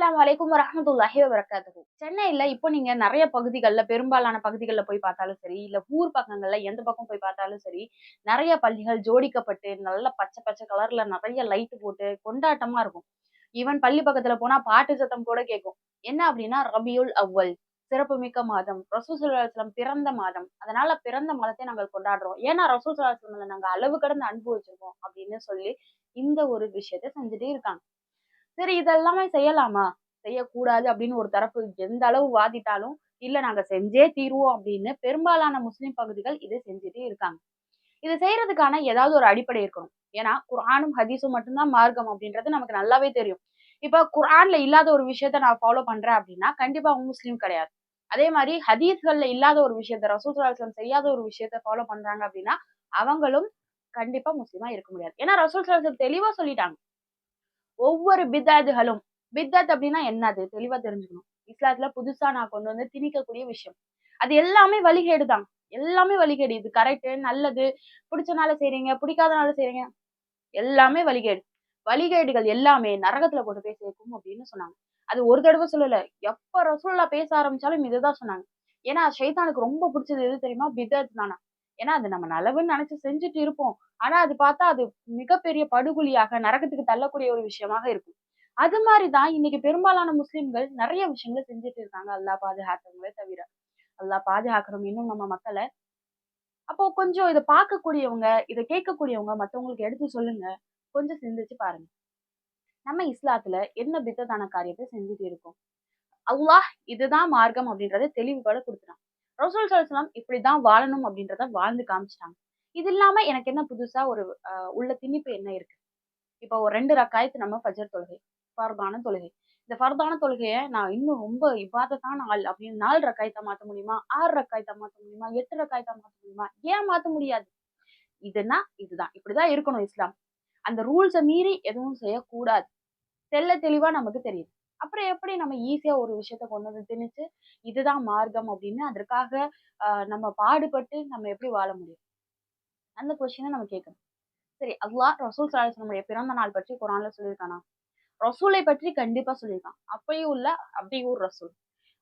அஸ்லாம் வலைக்கும் வரஹ்மத்துல்லாஹி வரகாத்து சென்னையில இப்போ நீங்க நிறைய பகுதிகளில் பெரும்பாலான பகுதிகளில் போய் பார்த்தாலும் சரி இல்ல ஊர் பக்கங்கள்ல எந்த பக்கம் போய் பார்த்தாலும் சரி நிறைய பள்ளிகள் ஜோடிக்கப்பட்டு நல்ல பச்சை பச்சை கலர்ல நிறைய லைட் போட்டு கொண்டாட்டமா இருக்கும். ஈவன் பள்ளி பக்கத்துல போனா பாட்டு சத்தம் கூட கேட்கும் என்ன அப்படின்னா ரபியுல் அவ்வல் சிறப்புமிக்க மாதம் ரசூல் ஸல்லல்லாஹு பிறந்த மாதம். அதனால பிறந்த மாதத்தை நாங்கள் கொண்டாடுறோம். ஏன்னா ரசூல் ஸல்லல்லாஹு நாங்க அளவு கடந்து அனுபவிச்சிருக்கோம் அப்படின்னு சொல்லி இந்த ஒரு விஷயத்த செஞ்சுட்டே இருக்காங்க. சரி இதெல்லாமே செய்யலாமா? செய்யக்கூடாது அப்படின்னு ஒரு தரப்பு எந்த அளவு வாதிட்டாலும் இல்ல நாங்க செஞ்சே தீருவோம் அப்படின்னு பெரும்பாலான முஸ்லிம் பகுதிகள் இதை செஞ்சுட்டே இருக்காங்க. இது செய்யறதுக்கான ஏதாவது ஒரு அடிப்படை இருக்கணும். ஏன்னா குரானும் ஹதீஸும் மட்டும்தான் மார்க்கம் அப்படின்றது நமக்கு நல்லாவே தெரியும். இப்ப குர்ஆன்ல இல்லாத ஒரு விஷயத்த நான் ஃபாலோ பண்றேன் அப்படின்னா கண்டிப்பா அவங்க முஸ்லீம் கிடையாது. அதே மாதிரி ஹதீஸ்கள்ல இல்லாத ஒரு விஷயத்த ரசூல் ஸல்லல்லாஹு செய்யாத ஒரு விஷயத்த ஃபாலோ பண்றாங்க அப்படின்னா அவங்களும் கண்டிப்பா முஸ்லீமா இருக்க முடியாது. ஏன்னா ரசூல் ஸல்லல்லாஹு தெளிவா சொல்லிட்டாங்க. ஒவ்வொரு பித்தாதுகளும் பித்தத் அப்படின்னா என்னது? தெளிவா தெரிஞ்சுக்கணும். இஸ்லாத்துல புதுசா நான் கொண்டு வந்து திணிக்கக்கூடிய விஷயம். அது எல்லாமே வழிகேடு தான். எல்லாமே வழிகேடு. இது கரெக்ட் நல்லது. பிடிச்சனால செய்றீங்க பிடிக்காதனால செய்றீங்க. எல்லாமே வழிகேடு. வழிகேடுகள் எல்லாமே நரகத்துல கொண்டு போய் சேர்க்கும் அப்படின்னு சொன்னாங்க. அது ஒரு தடவை சொல்லல. எப்ப ரசூல்லா பேச ஆரம்பிச்சாலும் இதுதான் சொன்னாங்க. ஏன்னா ஷைத்தானுக்கு ரொம்ப பிடிச்சது எது தெரியுமா? பிதத் தானா? ஏன்னா அது நம்ம நல்லவுன்னு நினைச்சு செஞ்சுட்டு இருப்போம். ஆனா அது பார்த்தா அது மிகப்பெரிய படுகொலியாக நரகத்துக்கு தள்ளக்கூடிய ஒரு விஷயமாக இருக்கும். அது மாதிரிதான் இன்னைக்கு பெரும்பாலான முஸ்லிம்கள் நிறைய விஷயங்களை செஞ்சுட்டு இருக்காங்க. அல்லா பாதுகாக்கிறவங்களே தவிர. அல்லா பாதுகாக்கணும் இன்னும் நம்ம மக்களை. அப்போ கொஞ்சம் இதை பார்க்கக்கூடியவங்க இதை கேட்கக்கூடியவங்க மத்தவங்களுக்கு எடுத்து சொல்லுங்க. கொஞ்சம் சிந்திச்சு பாருங்க. நம்ம இஸ்லாத்துல என்ன பித்ததான காரியத்தை செஞ்சுட்டு இருக்கோம்? அல்லாஹ் இதுதான் மார்க்கம் அப்படின்றத தெளிவுபட கொடுத்துறான் ரசூல் சல்சலாம் இப்படிதான் வாழணும் அப்படின்றத வாழ்ந்து காமிச்சிட்டாங்க. இது இல்லாம எனக்கு என்ன புதுசா ஒரு உள்ள திணிப்பு என்ன இருக்கு? இப்போ ஒரு ரெண்டு ரக்காயத்து நம்ம ஃபஜர் தொழுகை ஃபர்தான தொழுகை. இந்த ஃபர்தான தொழுகையை நான் இன்னும் ரொம்ப இவ்வாதத்தான ஆள் அப்படின்னு நாலு ரக்காயத்தை மாத்த முடியுமா? ஆறு ரக்காயத்தை மாத்த முடியுமா? எட்டு ரக்காயத்தை மாத்த முடியுமா? ஏன் மாற்ற முடியாது? இதுனா இதுதான். இப்படிதான் இருக்கணும் இஸ்லாம். அந்த ரூல்ஸை மீறி எதுவும் செய்யக்கூடாது. தெல்ல தெளிவா நமக்கு தெரியுது. அப்புறம் எப்படி நம்ம ஈஸியா ஒரு விஷயத்த கொண்டு வந்து திணிச்சு இதுதான் மார்க்கம் அப்படின்னு அதற்காக நம்ம பாடுபட்டு நம்ம எப்படி வாழ முடியும்? அந்த கொஸ்டினை நம்ம கேட்கணும் சரி அல்லாஹ் ரசூல் சாலிஸ் நம்முடைய பிறந்த நாள் பற்றி குரான்ல சொல்லியிருக்கானா? ரசூலை பற்றி கண்டிப்பா சொல்லியிருக்கான். அப்படியும் உள்ள அப்படியும் ஒரு ரசூல்.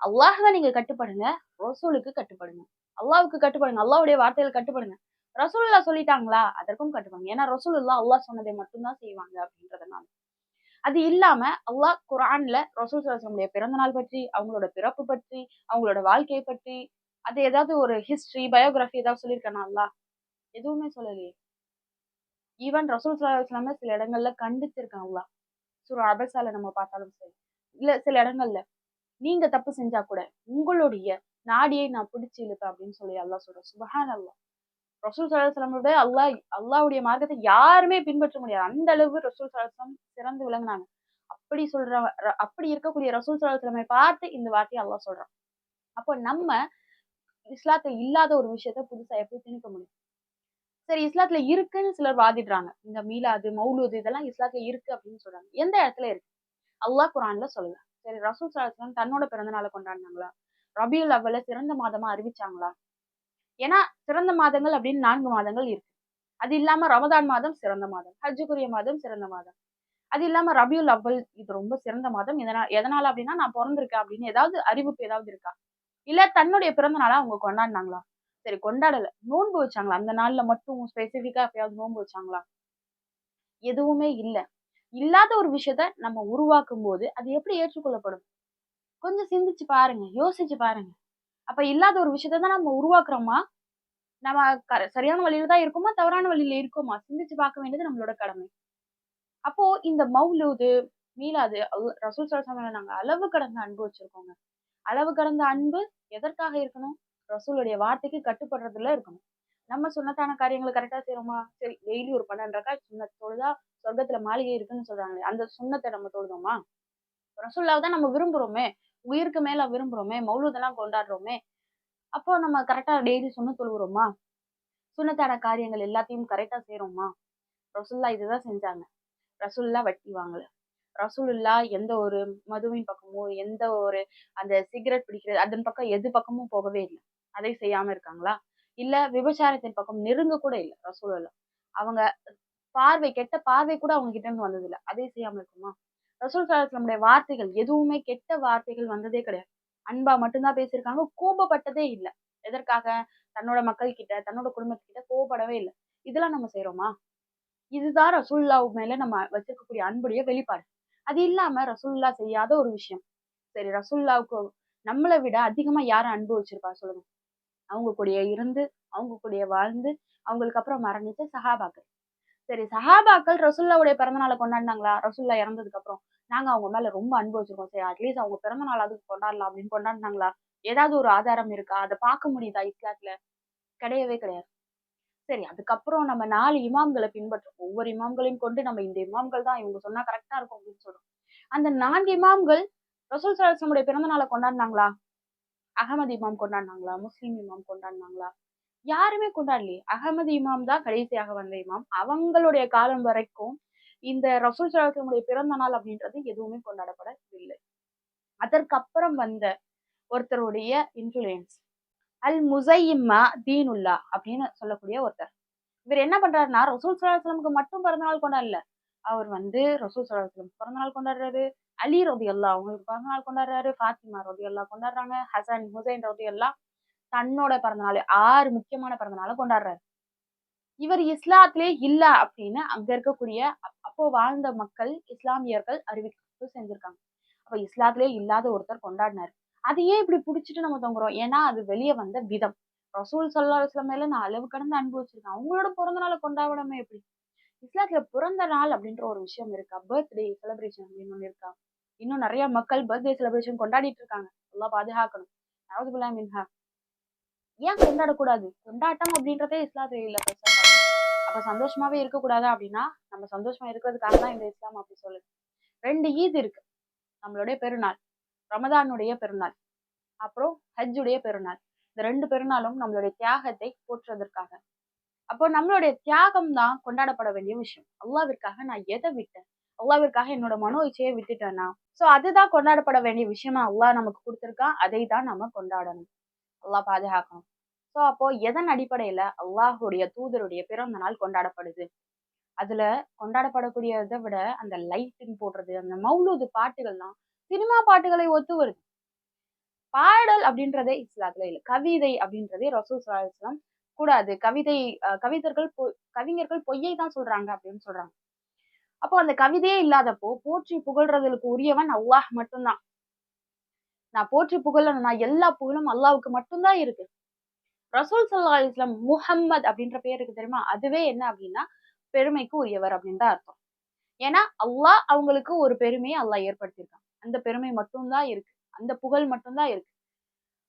அல்லாஹ்வை நீங்க கட்டுப்படுங்க ரசூலுக்கு கட்டுப்படுங்க. அல்லாவுக்கு கட்டுப்படுங்க அல்லாவுடைய வார்த்தைகள் கட்டுப்படுங்க. ரசூல்லா சொல்லிட்டாங்களா? அதற்கும் கட்டுப்பாங்க ஏன்னா ரசூலுல்லா அல்லாஹ் சொன்னதை மட்டும்தான் செய்வாங்க அப்படின்றதுனால. அது இல்லாம அல்லாஹ் குரான்ல ரசூல் சலாசனுடைய பிறந்த நாள் பற்றி அவங்களோட பிறப்பு பற்றி அவங்களோட வாழ்க்கையை பற்றி அது ஏதாவது ஒரு ஹிஸ்டரி பயோகிராஃபி ஏதாவது சொல்லியிருக்கானா அல்லாஹ்? எதுவுமே சொல்லலையே. ஈவன் ரசூல் சலாஹ் சில இடங்கள்ல கண்டிச்சிருக்கான் அல்லாஹ். சுர அபசால நம்ம பார்த்தாலும் சரி. இல்ல சில இடங்கள்ல. நீங்க தப்பு செஞ்சா கூட உங்களுடைய நாடியை நான் பிடிச்சி இழுப்பேன் அப்படின்னு சொல்லி அல்லாஹ் சொல்றேன். சுபஹான் அல்லாஹ் ரசூல் சலாஹலமோட அல்லாஹ் அல்லாவுடைய மார்க்கத்தை யாருமே பின்பற்ற முடியாது. அந்த அளவு ரசூல் சலாஹம் சிறந்து விளங்குனாங்க. அப்படி சொல்ற அப்படி இருக்கக்கூடிய ரசூல் சலாஹலமை பார்த்து இந்த வார்த்தையை அல்லாஹ் சொல்றான். அப்போ நம்ம இஸ்லாத்துல இல்லாத ஒரு விஷயத்த புதுசா எப்படி திணிக்க முடியும்? சரி இஸ்லாத்துல இருக்குன்னு சிலர் வாதிடுறாங்க. இந்த மீலாது மௌலூது இதெல்லாம் இஸ்லாத்துல இருக்கு அப்படின்னு சொல்றாங்க. எந்த இடத்துல இருக்கு? அல்லாஹ் குரான்ல சொல்லலாம் சரி ரசூல் சலாஹம் தன்னோட பிறந்த நாளை கொண்டாடினாங்களா? ரபியுல் அவ்வள சிறந்த மாதமா அறிவிச்சாங்களா? ஏன்னா சிறந்த மாதங்கள் அப்படின்னு நான்கு மாதங்கள் இருக்கு. அது இல்லாம ரமதான் மாதம் சிறந்த மாதம் ஹஜ்ஜுக்குரிய மாதம் சிறந்த மாதம். அது இல்லாம ரபியுல் அவ்வல் இது ரொம்ப சிறந்த மாதம். எதனால் எதனால அப்படின்னா நான் பிறந்திருக்கேன் அப்படின்னு ஏதாவது அறிவிப்பு ஏதாவது இருக்கா? இல்ல தன்னுடைய பிறந்த நாளா அவங்க கொண்டாடினாங்களா? சரி கொண்டாடல. நோன்பு வச்சாங்களா? அந்த நாள்ல மட்டும் ஸ்பெசிபிக்கா எப்பயாவது நோன்பு வச்சாங்களா? எதுவுமே இல்ல. இல்லாத ஒரு விஷயத்த நம்ம உருவாக்கும் போது அது எப்படி ஏற்றுக்கொள்ளப்படும்? கொஞ்சம் சிந்திச்சு பாருங்க யோசிச்சு பாருங்க. அப்ப இல்லாத ஒரு விஷயத்த தான் நம்ம உருவாக்குறோமா? நம்ம சரியான வழியில தான் இருக்கோமா? தவறான வழியில இருக்கோமா? சிந்திச்சு பார்க்க வேண்டியது நம்மளோட கடமை. அப்போ இந்த மௌலூது மீளாது ரசூல் சலாசம் நாங்க அளவு கடந்த அன்பு வச்சிருக்கோங்க. அளவு கடந்த அன்பு எதற்காக இருக்கணும்? ரசூலுடைய வார்த்தைக்கு கட்டுப்படுறதுல இருக்கணும். நம்ம சொன்னத்தான காரியங்களை கரெக்டா செய்யறோமா சரி டெய்லி ஒரு பன்னெண்டரைக்கா சுண்ணத் தொழுதா சொர்க்கத்துல மாளிகை இருக்குன்னு சொல்றாங்களே அந்த சுண்ணத்தை நம்ம தொழுதோமா? ரசூல்லாவை தான் நம்ம விரும்புறோமே. உயிருக்கு மேல விரும்புறோமே மௌலூதெல்லாம் கொண்டாடுறோமே அப்போ நம்ம கரெக்டா டெய்லி சுண்ண தொழுகிறோமா சுண்ணத்தான காரியங்கள் எல்லாத்தையும் கரெக்டா செய்யறோமா ரசுல்லா இதுதான் செஞ்சாங்க. ரசுல்லா வட்டி வாங்கல. ரசூலுல்லா எந்த ஒரு மதுவின் பக்கமோ எந்த ஒரு அந்த சிகரெட் பிடிக்கிறது அதன் பக்கம் எது பக்கமும் போகவே இல்லை. அதை செய்யாம இருக்காங்களா? இல்ல விபச்சாரத்தின் பக்கம் நெருங்க கூட இல்லை ரசூலுல்லா அவங்க பார்வை கெட்ட பார்வை கூட அவங்க கிட்ட இருந்து வந்தது இல்லை அதை செய்யாம இருக்குமா? ரசூல் நம்முடைய வார்த்தைகள் எதுவுமே கெட்ட வார்த்தைகள் வந்ததே கிடையாது. அன்பா மட்டும்தான் பேசியிருக்காங்க கோபப்பட்டதே இல்லை. எதற்காக? தன்னோட மக்கள் கிட்ட தன்னோட குடும்பத்துக்கிட்ட கோபப்படவே இல்லை. இதெல்லாம் நம்ம செய்யறோமா இதுதான் ரசூல்லா மேல நம்ம வச்சிருக்கக்கூடிய அன்புடைய வெளிப்பாடு. அது இல்லாம ரசூல்லா செய்யாத ஒரு விஷயம். சரி ரசூல்லாவுக்கு நம்மளை விட அதிகமா யார அன்பு வச்சிருப்பா சொல்லுங்க. அவங்க கூடயே இருந்து அவங்க கூடயே வாழ்ந்து அவங்களுக்கு அப்புறம் மரணிச்ச சஹாபாக்கள். சரி சஹாபாக்கள் ரசுல்லாவுடைய பிறந்த நாளை கொண்டாடினாங்களா? ரசுல்லா இறந்ததுக்கு அப்புறம் நாங்க அவங்க மேல ரொம்ப அன்பு வச்சிருக்கோம். சரி அட்லீஸ்ட் அவங்க பிறந்த நாள் அதுக்கு கொண்டாடலாம் அப்படின்னு கொண்டாடினாங்களா? ஏதாவது ஒரு ஆதாரம் இருக்கா? அதை பார்க்க முடியுதா இஸ்லாத்துல? கிடையவே கிடையாது. சரி அதுக்கப்புறம் நம்ம நாலு இமாம்களை பின்பற்றோம் ஒவ்வொரு இமாம்களையும் கொண்டு நம்ம இந்த இமாம்கள் தான் இவங்க சொன்னா கரெக்டா இருக்கும் அப்படின்னு சொல்றோம். அந்த நான்கு இமாம்கள் ரசூல் சலாசமுடைய பிறந்த நாளை கொண்டாடினாங்களா? அகமது இமாம் கொண்டாடினாங்களா? முஸ்லீம் இமாம் கொண்டாடினாங்களா? யாருமே கொண்டாடலையே. அகமது இமாம் தான் கடைசியாக வந்த இமாம். அவங்களுடைய காலம் வரைக்கும் இந்த ரசூல் சலாத்தினுடைய பிறந்த நாள் அப்படின்றது எதுவுமே கொண்டாடப்படவில்லை. அதற்கப்புறம் வந்த ஒருத்தருடைய இன்ஃபுளுயன்ஸ் அல் முசையிம்மா தீனுல்லா அப்படின்னு சொல்லக்கூடிய ஒருத்தர். இவர் என்ன பண்றாருன்னா ரசூல் சலாஹ்லமுக்கு மட்டும் பிறந்தநாள் கொண்டாடல. அவர் வந்து ரசூல் சலாஹ்லம் பிறந்தநாள் கொண்டாடுறாரு. அலி ரவி அல்லா அவங்களுக்கு பிறந்தநாள் கொண்டாடுறாரு. ஃபாத்திமா ரவி அல்லா கொண்டாடுறாங்க. ஹசன் ஹுசைன் ரவி அல்லா தன்னோட பிறந்தநாள் ஆறு முக்கியமான பிறந்தநாளை கொண்டாடுறாரு. இவர் இஸ்லாத்திலே இல்ல அப்படின்னு அங்க இருக்கக்கூடிய அப்போ வாழ்ந்த மக்கள் இஸ்லாமியர்கள் அறிவிப்பு செஞ்சிருக்காங்க. அப்ப இஸ்லாத்திலே இல்லாத ஒருத்தர் கொண்டாடினாரு. அதையே இப்படி புடிச்சிட்டு நம்ம தொங்குறோம்? ஏன்னா அது வெளியே வந்த விதம். ரசூல் சல்லா இஸ்லாம் மேல நான் அளவு கடந்து அனுபவிச்சிருக்கேன் அவங்களோட பிறந்த நாளை கொண்டாடாம எப்படி? இஸ்லாத்துல பிறந்த நாள் அப்படின்ற ஒரு விஷயம் இருக்கா? பர்த்டே செலிப்ரேஷன் அப்படின்னு ஒண்ணு இருக்கா? இன்னும் நிறைய மக்கள் பர்த்டே செலிப்ரேஷன் கொண்டாடிட்டு இருக்காங்க. நல்லா பாதுகாக்கணும். அவது மின்ஹா. ஏன் கொண்டாடக்கூடாது? கொண்டாட்டம் அப்படின்றதே இஸ்லாத்துல இல்ல அப்ப சந்தோஷமாவே இருக்கக்கூடாதா அப்படின்னா நம்ம சந்தோஷமா இருக்கிறதுக்காக தான் இந்த இஸ்லாம் அப்படி சொல்லுது. ரெண்டு ஈத் இருக்கு. நம்மளுடைய பெருநாள். ரமதானுடைய பெருநாள். அப்புறம் ஹஜ்ஜுடைய பெருநாள். இந்த ரெண்டு பெருநாளும் நம்மளுடைய தியாகத்தை போற்றுவதற்காக. அப்போ நம்மளுடைய தியாகம் தான் கொண்டாடப்பட வேண்டிய விஷயம். அல்லாவிற்காக நான் எதை விட்டேன்? அல்லாவிற்காக என்னோட மனோ இச்சையை விட்டுட்டேன்னா ஸோ அதுதான் கொண்டாடப்பட வேண்டிய விஷயமா அல்லாஹ் நமக்கு கொடுத்துருக்கான் அதை தான் நம்ம கொண்டாடணும். அல்லாஹ் பாதுகாக்கணும் சோ அப்போ எதன் அடிப்படையில அல்லாஹுடைய தூதருடைய பிறந்த நாள் கொண்டாடப்படுது? அதுல கொண்டாடப்படக்கூடியதை விட அந்த லைட்டிங் போடுறது அந்த மௌலூது பாட்டுகள்லாம் சினிமா பாட்டுகளை ஒத்து வருது. பாடல் அப்படின்றதே இஸ்லாத்துல இல்லை. கவிதை அப்படின்றதே ரசூல் இஸ்லாம் கூடாது. கவிதை கவிதர்கள் கவிஞர்கள் பொய்யை தான் சொல்றாங்க அப்படின்னு சொல்றாங்க. அப்போ அந்த கவிதையே இல்லாதப்போ போற்றி புகழ்றதுக்கு உரியவன் அல்லாஹ் மட்டும்தான். நான் போற்றி புகழணும். நான் எல்லா புகழும் அல்லாவுக்கு மட்டும்தான் இருக்கு. ரசூல் சல்லா இஸ்லாம் முஹம்மத் அப்படின்ற பேருக்கு தெரியுமா? அதுவே என்ன அப்படின்னா பெருமைக்கு உரியவர் அப்படின்னு தான் அர்த்தம். ஏன்னா அல்லாஹ் அவங்களுக்கு ஒரு பெருமையை அல்லாஹ் ஏற்படுத்தியிருக்கான். அந்த பெருமை மட்டும்தான் இருக்கு. அந்த புகழ் மட்டும்தான் இருக்கு.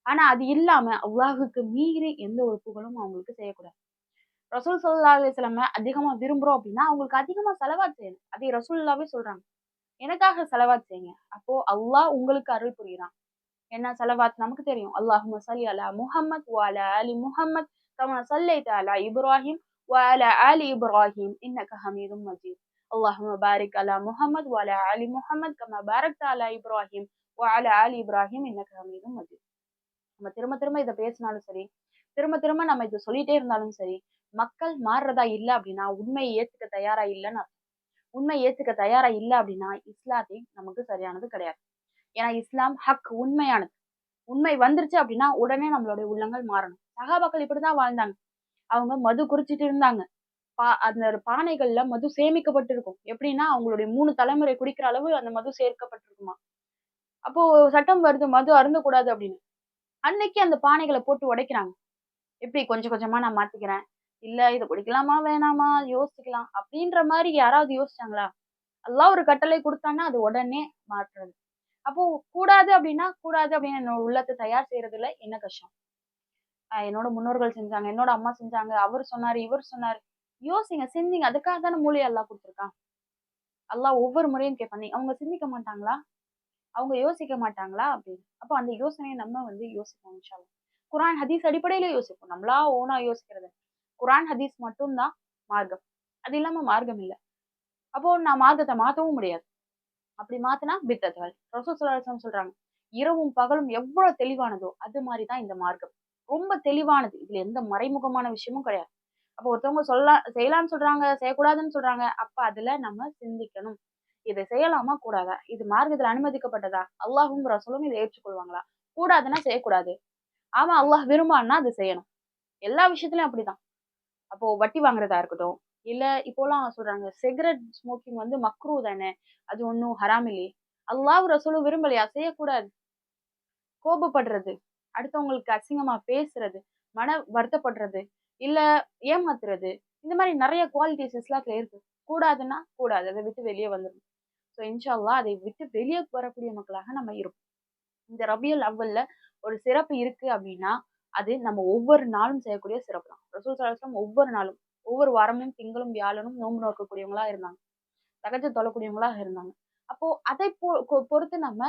ஆனா அது இல்லாம அல்லாஹுக்கு மீறி எந்த ஒரு புகழும் அவங்களுக்கு செய்யக்கூடாது. ரசூல் சல்லா அலிஸ்லாம அதிகமா விரும்புறோம் அப்படின்னா அவங்களுக்கு அதிகமா செலவா செய்யணும். அதை ரசூல்லாவே சொல்றாங்க. எனக்காக செலவாத் செய்யுங்க. அப்போ அல்லாஹ் உங்களுக்கு அருள் புரியுறான். என்ன செலவாத் நமக்கு தெரியும். அல்லாஹும சலி அலா முஹம்மத் வால அலி முஹம்மத் கம சல்லைத் அலா இப்ராஹிம் வால அலி இப்ராஹிம் இன்னக ஹமீதும் மஜீத். அல்லாஹும பாரிக் அலா முஹம்மத் வால அலி முஹம்மத் கம பாரக் தாலா இப்ராஹிம் வால அலி இப்ராஹிம் இன்னக ஹமீதும் மஜீத். நம்ம திரும்ப திரும்ப இதை பேசினாலும் சரி திரும்ப திரும்ப நம்ம இதை சொல்லிட்டே இருந்தாலும் சரி மக்கள் மாறுறதா இல்லை அப்படின்னா உண்மையை ஏத்துக்க தயாரா இல்லைன்னு உண்மை ஏத்துக்க தயாரா இல்லை அப்படின்னா இஸ்லாத்தை நமக்கு சரியானது கிடையாது. ஏன்னா இஸ்லாம் ஹக் உண்மையானது. உண்மை வந்துருச்சு அப்படின்னா உடனே நம்மளுடைய உள்ளங்கள் மாறணும். சகாபாக்கள் இப்படிதான் வாழ்ந்தாங்க. அவங்க மது குறிச்சிட்டு இருந்தாங்க. பா அந்த பானைகள்ல மது சேமிக்கப்பட்டிருக்கும். எப்படின்னா அவங்களுடைய மூணு தலைமுறை குடிக்கிற அளவு அந்த மது சேர்க்கப்பட்டிருக்குமா? அப்போ சட்டம் வருது மது அருந்தக்கூடாது அப்படின்னு. அன்னைக்கு அந்த பானைகளை போட்டு உடைக்கிறாங்க. எப்படி? கொஞ்சம் கொஞ்சமா நான் மாத்திக்கிறேன். இல்ல இதை குடிக்கலாமா வேணாமா? யோசிக்கலாம். அப்படின்ற மாதிரி யாராவது யோசிச்சாங்களா? எல்லாம் ஒரு கட்டளை கொடுத்தான்னா அது உடனே மாற்றுறது. அப்போ கூடாது அப்படின்னா கூடாது அப்படின்னு என்னோட உள்ளத்தை தயார் செய்யறதுல என்ன கஷ்டம்? என்னோட முன்னோர்கள் செஞ்சாங்க என்னோட அம்மா செஞ்சாங்க அவர் சொன்னாரு இவர் சொன்னாரு. யோசிங்க சிந்திங்க. அதுக்காக தானே மூலியை எல்லாம் கொடுத்துருக்கான். எல்லாம் ஒவ்வொரு முறையும் கேட்பாங்க அவங்க சிந்திக்க மாட்டாங்களா? அவங்க யோசிக்க மாட்டாங்களா அப்படின்னு. அப்போ அந்த யோசனையை நம்ம வந்து யோசிப்போம் குரான் ஹதீஸ் அடிப்படையில யோசிப்போம். நம்மளா ஓனா யோசிக்கிறது. குரான் ஹதீஸ் மட்டும்தான் மார்க்கம். அது இல்லாம மார்க்கம் இல்லை. அப்போ நான் மார்க்கத்தை மாத்தவும் முடியாது. அப்படி மாத்தினா பித்தத்துகள் ரசூசலம் சொல்றாங்க. இரவும் பகலும் எவ்வளவு தெளிவானதோ அது மாதிரிதான் இந்த மார்க்கம். ரொம்ப தெளிவானது. இதுல எந்த மறைமுகமான விஷயமும் கிடையாது. அப்போ ஒருத்தவங்க சொல்லலாம் செய்யலாம்னு சொல்றாங்க செய்யக்கூடாதுன்னு சொல்றாங்க. அப்ப அதுல நம்ம சிந்திக்கணும். இதை செய்யலாமா? கூடாதா? இது மார்க்கத்துல அனுமதிக்கப்பட்டதா? அல்லாஹும் ரசூலும் இதை ஏற்றுக்கொள்வாங்களா? கூடாதுன்னா செய்யக்கூடாது. ஆமா அல்லாஹ் விரும்பான்னா அது செய்யணும். எல்லா விஷயத்துலயும் அப்படிதான். அப்போ வட்டி வாங்குறதா இருக்கட்டும் இல்ல இப்போலாம் சொல்றாங்க சிகரெட் ஸ்மோக்கிங் வந்து மக்ரூ தானே? அது ஒன்றும் ஹராம் இல்லையே. அல்லாஹ் ரசூலும் விரும்பலையா செய்யக்கூடாது கோபப்படுறது. அடுத்தவங்களுக்கு அசிங்கமா பேசுறது மன வருத்தப்படுறது இல்ல ஏமாத்துறது. இந்த மாதிரி நிறைய குவாலிட்டிஸ் இஸ்லாத்துல இருக்கு. கூடாதுன்னா கூடாது அதை விட்டு வெளியே வந்துடும் ஸோ இன்ஷால்லா அதை விட்டு வெளியே வரக்கூடிய மக்களாக நம்ம இருப்போம். இந்த ரபியல் அவ்வல்ல ஒரு சிறப்பு இருக்கு அப்படின்னா அது நம்ம ஒவ்வொரு நாளும் செய்யக்கூடிய சிறப்பு தான் ரசூல் சலாஸ்லாம் ஒவ்வொரு நாளும் ஒவ்வொரு வாரமும் திங்களும் வியாழனும் நோன்பு நோக்கக்கூடியவங்களா இருந்தாங்க. தகஜ தொழக்கூடியவங்களா இருந்தாங்க. அப்போ அதை பொ பொறுத்து நம்ம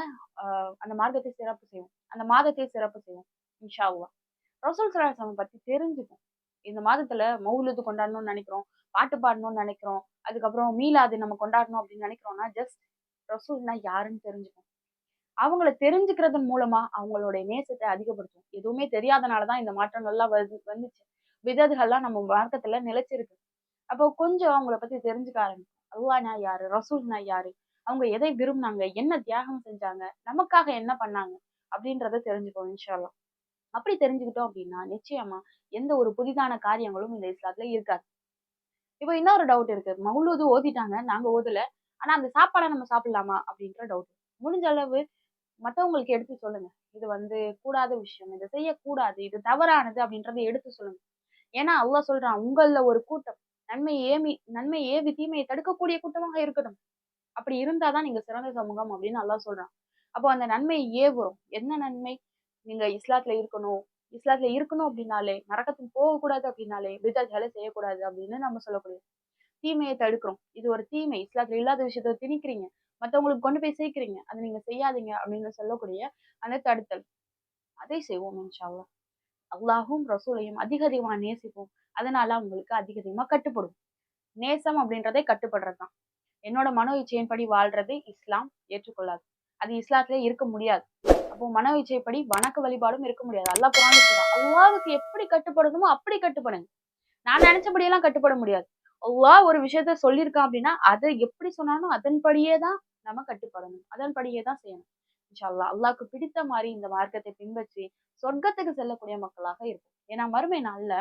அந்த மார்க்கத்தை சிறப்பு செய்வோம். அந்த மாதத்தை சிறப்பு செய்வோம் இன்ஷாவா ரசூல் சலாஹம் பத்தி தெரிஞ்சுப்போம். இந்த மாதத்துல மௌலுது கொண்டாடணும்னு நினைக்கிறோம் பாட்டு பாடணும்னு நினைக்கிறோம் அதுக்கப்புறம் மீலாது நம்ம கொண்டாடணும் அப்படின்னு நினைக்கிறோம்னா ஜஸ்ட் ரசூல்னா யாருன்னு தெரிஞ்சுப்போம். அவங்கள தெரிஞ்சுக்கிறதன் மூலமா அவங்களுடைய நேசத்தை அதிகப்படுத்தும் எதுவுமே தெரியாதனாலதான் இந்த மாற்றங்கள்லாம் வந்து வந்துச்சு. விததுகள்லாம் நம்ம மார்க்கத்துல நிலைச்சிருக்கு. அப்போ கொஞ்சம் அவங்கள பத்தி தெரிஞ்சுக்க ஆரம்பிக்கும் அல்லானா யாரு? ரசூல்னா யாரு? அவங்க எதை விரும்பினாங்க? என்ன தியாகம் செஞ்சாங்க? நமக்காக என்ன பண்ணாங்க? அப்படின்றத தெரிஞ்சுக்கோ இன்ஷால்லாம் அப்படி தெரிஞ்சுக்கிட்டோம் அப்படின்னா நிச்சயமா எந்த ஒரு புதிதான காரியங்களும் இந்த இஸ்லாத்துல இருக்காது. இப்போ இன்னொரு டவுட் இருக்கு. மவுலூது ஓதிட்டாங்க நாங்க ஓதல. ஆனா அந்த சாப்பாடை நம்ம சாப்பிடலாமா? அப்படின்ற டவுட் முடிஞ்ச அளவு மத்தவங்களுக்கு எடுத்து சொல்லுங்க. இது வந்து கூடாத விஷயம். இதை செய்யக்கூடாது. இது தவறானது அப்படின்றத எடுத்து சொல்லுங்க. ஏன்னா அல்லாஹ் சொல்றான் உங்கள்ல ஒரு கூட்டம் நன்மை ஏமி நன்மை ஏவி தீமையை தடுக்கக்கூடிய கூட்டமாக இருக்கட்டும். அப்படி இருந்தாதான் நீங்க சிறந்த சமூகம் அப்படின்னு அல்லாஹ் சொல்றான். அப்போ அந்த நன்மை ஏவுறோம். என்ன நன்மை? நீங்க இஸ்லாத்துல இருக்கணும். இஸ்லாத்துல இருக்கணும் அப்படின்னாலே நரக்கத்துக்கு போகக்கூடாது அப்படின்னாலே விதங்களை செய்யக்கூடாது அப்படின்னு நம்ம சொல்லக்கூடிய தீமையை தடுக்கிறோம். இது ஒரு தீமை. இஸ்லாத்துல இல்லாத விஷயத்த திணிக்கிறீங்க. மற்றவங்களுக்கு கொண்டு போய் சேர்க்கிறீங்க. அதை நீங்க செய்யாதீங்க அப்படின்னு சொல்லக்கூடிய அந்த தடுத்தல். அதை செய்வோம் இன்ஷால்லா அல்லாஹும் ரசூலையும் அதிக அதிகமா நேசிப்போம். அதனால அவங்களுக்கு அதிக அதிகமா கட்டுப்படும். நேசம் அப்படின்றதே கட்டுப்படுறதுதான். என்னோட மனோ இச்சையின்படி வாழ்றதை இஸ்லாம். ஏற்றுக்கொள்ளாது. அது இஸ்லாத்துல இருக்க முடியாது. அப்போ மனோ இச்சைப்படி வணக்க வழிபாடும் இருக்க முடியாது. அல்லாஹ் குரான் அல்லாவுக்கு எப்படி கட்டுப்படுதுமோ அப்படி கட்டுப்படுங்க. நான் நினைச்சபடியெல்லாம் கட்டுப்பட முடியாது. அல்லா ஒரு விஷயத்த சொல்லியிருக்கான் அப்படின்னா அதை எப்படி சொன்னாலும் அதன்படியே தான் நம்ம கட்டுப்படணும். அதன்படியே தான் செய்யணும். இன்ஷால்லா அல்லாஹ்க்கு பிடித்த மாதிரி இந்த மார்க்கத்தை பின்பற்றி சொர்க்கத்துக்கு செல்லக்கூடிய மக்களாக இருக்கும் ஏன்னா மறுமை நாள்ல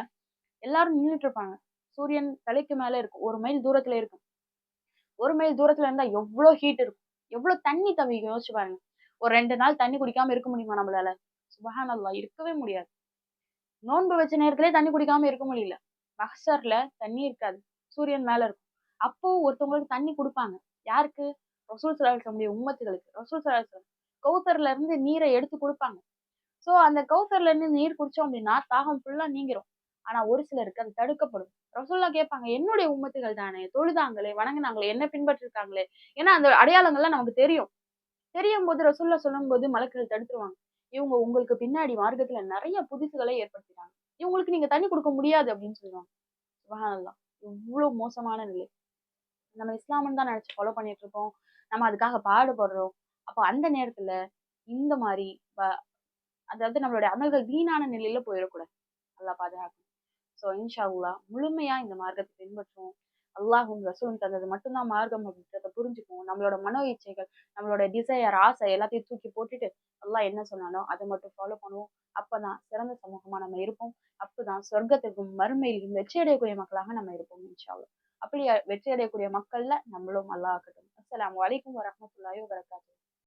எல்லாரும் நின்றுட்டு இருப்பாங்க. சூரியன் தலைக்கு மேல இருக்கும். ஒரு மைல் தூரத்துல இருக்கும். ஒரு மைல் தூரத்துல இருந்தா எவ்வளவு ஹீட் இருக்கும். எவ்வளவு தண்ணி தவிக்கும் யோசிச்சு பாருங்க. ஒரு ரெண்டு நாள் தண்ணி குடிக்காம இருக்க முடியுமா நம்மளால? சுபஹான் அல்லா இருக்கவே முடியாது. நோன்பு வச்ச நேரத்திலே தண்ணி குடிக்காம இருக்க முடியல. மஹர்ல தண்ணி இருக்காது. சூரியன் மேல இருக்கும். அப்போ ஒருத்தவங்களுக்கு தண்ணி கொடுப்பாங்க. யாருக்கு? ரசூல் சலாஹமுடைய உம்மத்துகளுக்கு. ரசூல் சலாஹம் கௌசர்ல இருந்து நீரை எடுத்து கொடுப்பாங்க. சோ அந்த கௌசர்ல இருந்து நீர் குடிச்சோம் அப்படின்னா தாகம் ஃபுல்லா நீங்கிரும். ஆனா ஒரு சிலருக்கு அது தடுக்கப்படும். ரசோல்லா கேட்பாங்க என்னுடைய உம்மத்துகள் தானே? தொழுதாங்களே? வணங்கினாங்களே? என்ன பின்பற்றிருக்காங்களே? ஏன்னா அந்த அடையாளங்கள்லாம் நமக்கு தெரியும். தெரியும் போது ரசோல்லா சொல்லும் போது மலக்குகள் தடுத்துருவாங்க. இவங்க உங்களுக்கு பின்னாடி மார்க்கத்துல நிறைய புதுசுகளை ஏற்படுத்திட்டாங்க. இவங்களுக்கு நீங்க தண்ணி கொடுக்க முடியாது அப்படின்னு சொல்லுவாங்க. இவ்வளவு மோசமான நிலை. நம்ம இஸ்லாம்னு தான் நினைச்சு ஃபாலோ பண்ணிட்டு இருக்கோம். நம்ம அதுக்காக பாடுபடுறோம். அப்போ அந்த நேரத்துல இந்த மாதிரி அதாவது நம்மளுடைய அமல்கள் வீணான நிலையில போயிடக்கூடாது. நல்லா பாதுகாக்கணும். ஸோ இன்ஷா அல்லா முழுமையா இந்த மார்க்கத்தை பின்பற்றுவோம். அல்லாஹும் ரசூலும் தந்தது மட்டும்தான் மார்க்கம் அப்படின்றத புரிஞ்சுக்குவோம். நம்மளோட மனோ இச்சைகள் நம்மளோட டிசையர் ஆசை எல்லாத்தையும் தூக்கி போட்டுட்டு அல்லாஹ் என்ன சொன்னாலும் அதை மட்டும் ஃபாலோ பண்ணுவோம். அப்பதான் சிறந்த சமூகமா நம்ம இருப்போம். அப்பதான் சொர்க்கத்திற்கும் மறுமையிலும் வெற்றி அடையக்கூடிய மக்களாக நம்ம இருப்போம் இன்ஷா அப்படி வெற்றி அடையக்கூடிய மக்கள்ல நம்மளும் அல்லாஹ் ஆக்கட்டும். அஸ்லாம் வலைக்கும் வரமத்துல்லாஹி வரகாத்து